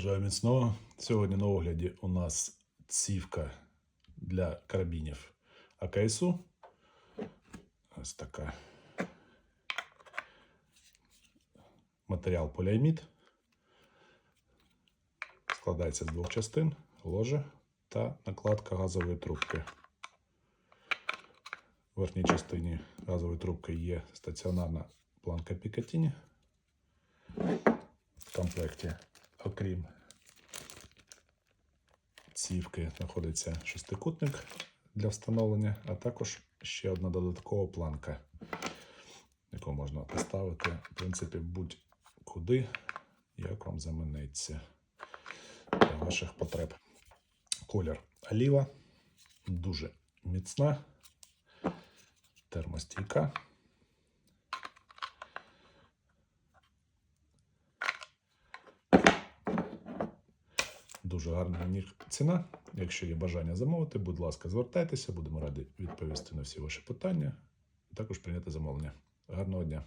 Бажаю міцного. Сьогодні на огляді у нас цівка для карабінів АКСУ. Ось така. Матеріал поліамід. Складається з двох частин: ложе та накладка газової трубки. В верхній частині газової трубки є стаціонарна планка Пікатіні. В комплекті, окрім цівки, знаходиться шестикутник для встановлення, а також ще одна додаткова планка, яку можна поставити, в принципі, будь-куди, як вам заманеться для ваших потреб. Колір оліва, дуже міцна, термостійка. Дуже гарна у них ціна. Якщо є бажання замовити, будь ласка, звертайтеся, будемо раді відповісти на всі ваші питання, також прийняти замовлення. Гарного дня!